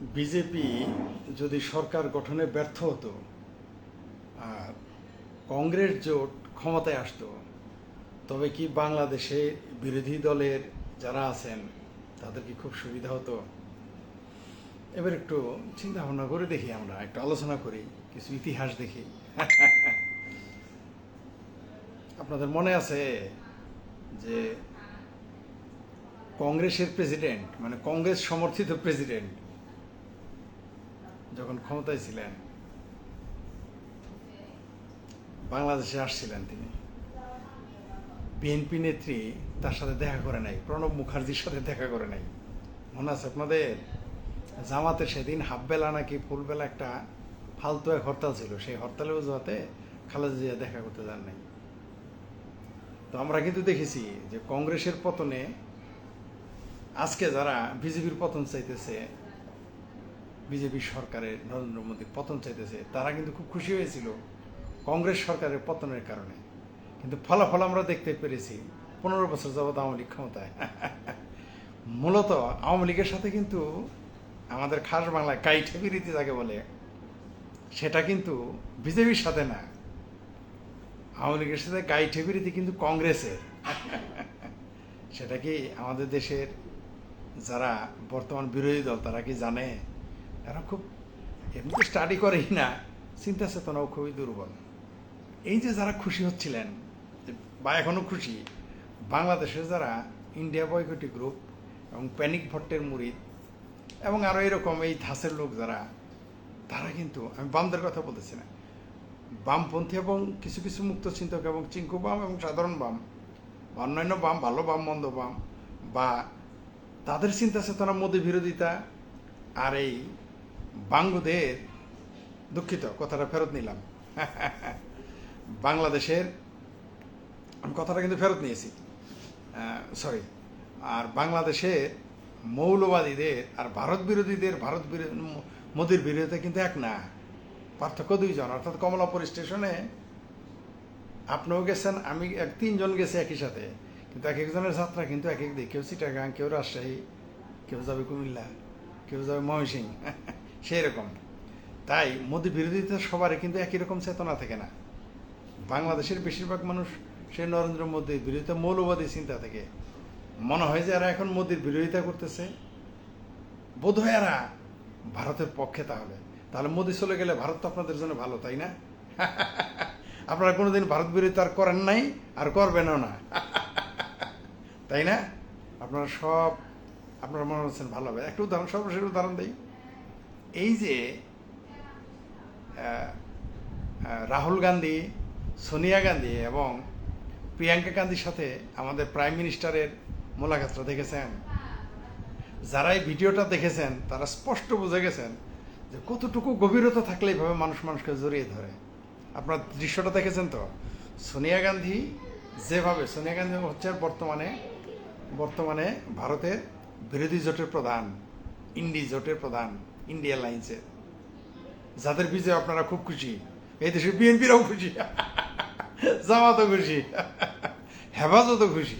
BJP যদি সরকার গঠনে ব্যর্থ হতো আর কংগ্রেস জোট ক্ষমতায় আসতো, তবে কি বাংলাদেশে বিরোধী দলের যারা আছেন তাদের কি খুব সুবিধা হতো? এবার একটু চিন্তা ভাবনা করে দেখি আমরা, একটু আলোচনা করি, কিছু ইতিহাস দেখি। আপনাদের মনে আছে যে কংগ্রেসের প্রেসিডেন্ট মানে কংগ্রেস সমর্থিত প্রেসিডেন্ট যখন ক্ষমতায় ছিলেন, বাংলাদেশে আসছিলেন তিনি। বিএনপি নেত্রী তার সাথে দেখা করে নাই, প্রণব মুখার্জির সাথে দেখা করে নাই। মনে আছে আপনাদের? জামাতে সেদিন হাফবেলা নাকি ফুলবেলা একটা ফালতু এক হরতাল ছিল, সেই হরতালেও যাতে খালেদা জিয়া দেখা করতে যান নাই। তো আমরা কিন্তু দেখেছি যে কংগ্রেসের পতনে আজকে যারা বিজেপির পতন চাইতেছে বিজেপি সরকারের নরেন্দ্র মোদীর পতন চাইতেছে, তারা কিন্তু খুব খুশি হয়েছিল কংগ্রেস সরকারের পতনের কারণে। কিন্তু ফলাফল আমরা দেখতে পেরেছি পনেরো বছর যাবৎ আওয়ামী লীগ ক্ষমতায়। মূলত আওয়ামী লীগের সাথে কিন্তু আমাদের খাস বাংলায় কাইঠে বিরীতি যাকে বলে, সেটা কিন্তু বিজেপির সাথে না। আওয়ামী লীগের সাথে গাইঠে বিরীতি কিন্তু কংগ্রেসের। সেটা কি আমাদের দেশের যারা বর্তমান বিরোধী দল, তারা কি জানে? এরা খুব এমনি স্টাডি করেই না চিন্তা চেতনাও খুবই দুর্বল। এই যে যারা খুশি হচ্ছিলেন বা এখনও খুশি বাংলাদেশে যারা ইন্ডিয়া বয়কটি গ্রুপ এবং প্যানিক ভট্টের মুরিদ এবং আরও এরকম এই ধাসের লোক যারা, তারা কিন্তু, আমি বামদের কথা বলতেছি না, বামপন্থী এবং কিছু কিছু মুক্ত চিন্তক এবং চিঙ্কু বাম এবং সাধারণ বাম বা অন্যান্য বাম, ভালো বাম, মন্দ বাম বা তাদের চিন্তা চেতনা মোদী বিরোধিতা আর এই বাঙ্গুদের দুঃখিত, কথাটা ফেরত নিলাম। বাংলাদেশের, আমি কথাটা কিন্তু ফেরত নিয়েছি। সরি আর বাংলাদেশের মৌলবাদীদের আর ভারত বিরোধীদের, ভারত মোদীর বিরোধিতা কিন্তু এক না। পার্থক্য দুইজন, অর্থাৎ কমলাপুর স্টেশনে আপনিও গেছেন, আমি এক, তিনজন গেছি একই সাথে। কিন্তু এক একজনের যাত্রা কিন্তু এক এক দিক। কেউ চিটাগাং, কেউ রাজশাহী, কেউ যাবে কুমিল্লা, কেউ যাবে ময়মনসিং সেই রকম তাই মোদী বিরোধিতা সবারই কিন্তু একই রকম চেতনা থাকে না। বাংলাদেশের বেশিরভাগ মানুষ সে নরেন্দ্র মোদীর বিরোধিতা মৌলবাদী চিন্তা থেকে। মনে হয় যে এরা এখন মোদীর বিরোধিতা করতেছে। বোধ হয় এরা ভারতের পক্ষে তাহলে। তাহলে মোদী চলে গেলে ভারত তো আপনাদের জন্য ভালো, তাই না? আপনারা কোনোদিন ভারত বিরোধিতা আর করেন নাই, আর করবেনও না। তাই না? আপনারা সব, আপনারা মনে হচ্ছেন ভালো হবে। একটা উদাহরণ, সর্বশেষ উদাহরণ দিই। এই যে রাহুল গান্ধী, সোনিয়া গান্ধী এবং প্রিয়াঙ্কা গান্ধীর সাথে আমাদের প্রাইম মিনিস্টারের মোলাকাতটা দেখেছেন? যারা এই ভিডিওটা দেখেছেন, তারা স্পষ্ট বুঝে গেছেন যে কতটুকু গভীরতা থাকলে এইভাবে মানুষ মানুষকে জড়িয়ে ধরে। আপনার দৃশ্যটা দেখেছেন তো? সোনিয়া গান্ধী যেভাবে, সোনিয়া গান্ধী হচ্ছে বর্তমানে বর্তমানে ভারতের বিরোধী জোটের প্রধান, ইন্ডি জোটের প্রধান। ইন্ডিয়া লাইন্সের যাদের বিজয় আপনারা খুব খুশি। এই দেশে বিএনপিরাও খুশি। জামাতও খুশি। হেফাজতও খুশি।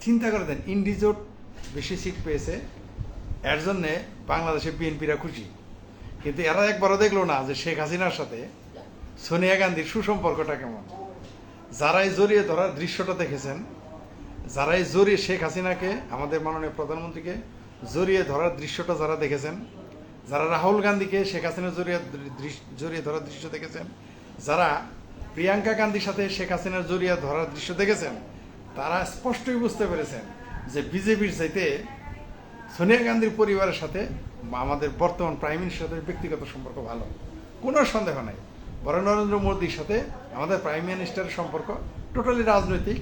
চিন্তা করে দেন ইন্ডিজোট বেশি সিট পেয়েছে। এর জন্যে বাংলাদেশে বিএনপিরা খুশি। কিন্তু এরা একবারও দেখল না যে শেখ হাসিনার সাথে সোনিয়া গান্ধীর সুসম্পর্কটা কেমন। যারাই জড়িয়ে ধরার দৃশ্যটা দেখেছেন, যারাই জড়িয়ে শেখ হাসিনাকে, আমাদের মাননীয় প্রধানমন্ত্রীকে জড়িয়ে ধরার দৃশ্যটা যারা দেখেছেন, যারা রাহুল গান্ধীকে শেখ হাসিনা জড়িয়ে জড়িয়ে ধরার দৃশ্য দেখেছেন, যারা প্রিয়াঙ্কা গান্ধীর সাথে শেখ হাসিনার জড়িয়ে ধরার দৃশ্য দেখেছেন, তারা স্পষ্টই বুঝতে পেরেছেন যে বিজেপির চাইতে সোনিয়া গান্ধীর পরিবারের সাথে আমাদের বর্তমান প্রাইম মিনিস্টারের ব্যক্তিগত সম্পর্ক ভালো। কোনো সন্দেহ নাই। বরং নরেন্দ্র মোদীর সাথে আমাদের প্রাইম মিনিস্টারের সম্পর্ক টোটালি রাজনৈতিক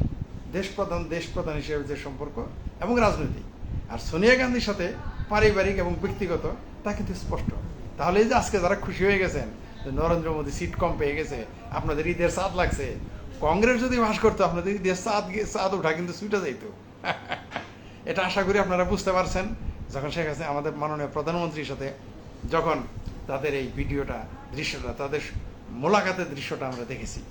দেশ প্রধান দেশ প্রধান হিসেবে যে সম্পর্ক এবং রাজনৈতিক। আর সোনিয়া গান্ধীর সাথে পারিবারিক এবং ব্যক্তিগত, তা কিন্তু স্পষ্ট। তাহলে এই যে আজকে যারা খুশি হয়ে গেছেন নরেন্দ্র মোদী সিট কম পেয়ে গেছে, আপনাদের ঈদের চাঁদ লাগছে, কংগ্রেস যদি বাস করতো, আপনাদের ঈদের গিয়ে- চাঁদ ওঠা কিন্তু সুইটা যাইতো। এটা আশা করি আপনারা বুঝতে পারছেন। যখন শেখ হাসিনা আমাদের মাননীয় প্রধানমন্ত্রীর সাথে যখন তাদের এই ভিডিওটা, দৃশ্যটা, তাদের মোলাকাতের দৃশ্যটা আমরা দেখেছি।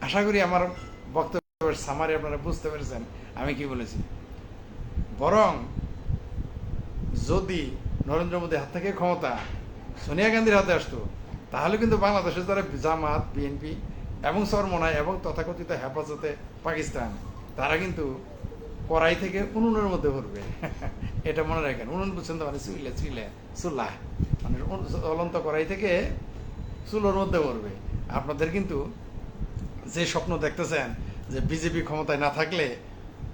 আশা করি আমার বক্তব্যের সামারি আপনারা বুঝতে পেরেছেন। আমি কি বলেছি? বরং যদি নরেন্দ্র মোদীর হাত থেকে ক্ষমতা সোনিয়া গান্ধীর হাতে আসতো, তাহলে কিন্তু বাংলাদেশের যারা জামাত, বিএনপি এবং সরমনায় এবং তথাকথিত হেফাজতে পাকিস্তান, তারা কিন্তু কড়াই থেকে উনুনের মধ্যে ভরবে। এটা মনে রাখেন। উনুন বুঝছেন তো মানে চুইলে চুইলে চুল্লা মানে জ্বলন্ত কড়াই থেকে চুলোর মধ্যে ভরবে। আপনাদের কিন্তু যে স্বপ্ন দেখতেছেন যে বিজেপি ক্ষমতায় না থাকলে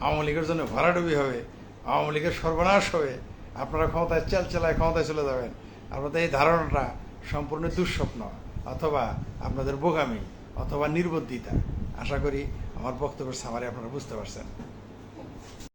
আওয়ামী লীগের জন্য ভরাডুবি হবে আওয়ামী লীগের সর্বনাশ হবে আপনারা ক্ষমতায় চাল চালায় ক্ষমতায় চলে যাবেন। আপনাদের এই ধারণাটা সম্পূর্ণ দুঃস্বপ্ন অথবা আপনাদের বোগামি অথবা নির্বুদ্ধিতা। আশা করি আমার বক্তব্যের সামারে আপনারা বুঝতে পারছেন।